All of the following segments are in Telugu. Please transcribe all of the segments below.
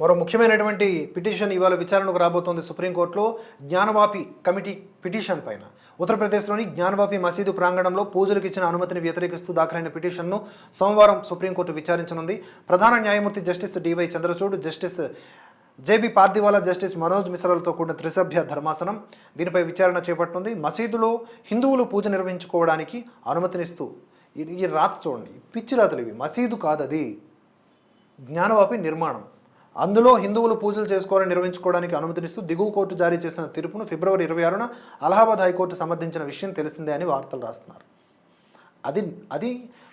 మరో ముఖ్యమైనటువంటి పిటిషన్ ఇవాళ విచారణకు రాబోతోంది సుప్రీంకోర్టులో. జ్ఞానవాపి కమిటీ పిటిషన్ పైన. ఉత్తరప్రదేశ్లోని జ్ఞానవాపి మసీదు ప్రాంగణంలో పూజలకు ఇచ్చిన అనుమతిని వ్యతిరేకిస్తూ దాఖలైన పిటిషన్ను సోమవారం సుప్రీంకోర్టు విచారించనుంది. ప్రధాన న్యాయమూర్తి justice D Y Chandrachud justice J B Pardiwala justice Manoj మిశ్రాలతో కూడిన త్రిసభ్య ధర్మాసనం దీనిపై విచారణ చేపట్టింది మసీదులో హిందువులు పూజ నిర్వహించుకోవడానికి అనుమతినిస్తూ ఇది ఈ రాత చూడండి పిచ్చి రాతలు ఇవి. మసీదు కాదది. జ్ఞానవాపి నిర్మాణం. అందులో హిందువులు పూజలు చేసుకోవాలని నిర్వహించుకోవడానికి అనుమతినిస్తూ దిగువ కోర్టు జారీ చేసిన తీర్పును ఫిబ్రవరి ఇరవై ఆరున అలహాబాద్ హైకోర్టు సమర్థించిన విషయం తెలిసిందే అని వార్తలు రాస్తున్నారు. అది అది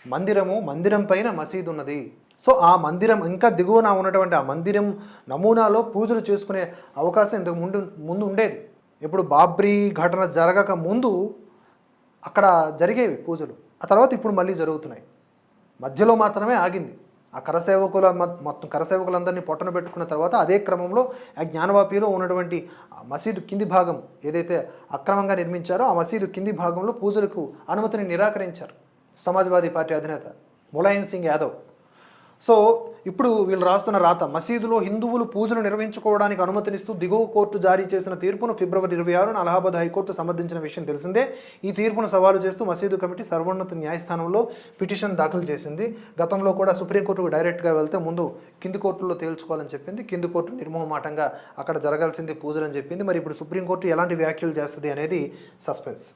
మందిరము మందిరం పైన మసీదు ఉన్నది. సో ఆ మందిరం ఇంకా దిగువన ఉన్నటువంటి ఆ మందిరం నమూనాలో పూజలు చేసుకునే అవకాశం ఇంతకు ముందు ముందు ఉండేది. ఇప్పుడు బాబ్రీ ఘటన జరగక ముందు అక్కడ జరిగేవి పూజలు. ఆ తర్వాత ఇప్పుడు మళ్ళీ జరుగుతున్నాయి. మధ్యలో మాత్రమే ఆగింది. ఆ కరసేవకుల మొత్తం కరసేవకులందరినీ పొట్టన పెట్టుకున్న తర్వాత అదే క్రమంలో ఆ జ్ఞానవాపిలో ఉన్నటువంటి మసీదు కింది భాగం ఏదైతే అక్రమంగా నిర్మించారో ఆ మసీదు కింది భాగంలో పూజలకు అనుమతిని నిరాకరించారు సమాజ్వాదీ పార్టీ అధినేత ములాయం సింగ్ యాదవ్. సో ఇప్పుడు వీళ్ళు రాస్తున్న రాత మసీదులో హిందువులు పూజలు నిర్వహించుకోవడానికి అనుమతినిస్తూ దిగువ కోర్టు జారీ చేసిన తీర్పును ఫిబ్రవరి ఇరవై ఆరున అలహాబాద్ హైకోర్టు సమర్థించిన విషయం తెలిసిందే. ఈ తీర్పును సవాలు చేస్తూ మసీదు కమిటీ సర్వోన్నత న్యాయస్థానంలో పిటిషన్ దాఖలు చేసింది. గతంలో కూడా సుప్రీంకోర్టుకు డైరెక్ట్గా వెళ్తే ముందు కింది కోర్టులో తేల్చుకోవాలని చెప్పింది. కింది కోర్టు నిర్మోహమాటంగా అక్కడ జరగాల్సింది పూజలు అని చెప్పింది. మరి ఇప్పుడు సుప్రీంకోర్టు ఎలాంటి వ్యాఖ్యలు చేస్తుంది అనేది సస్పెన్స్.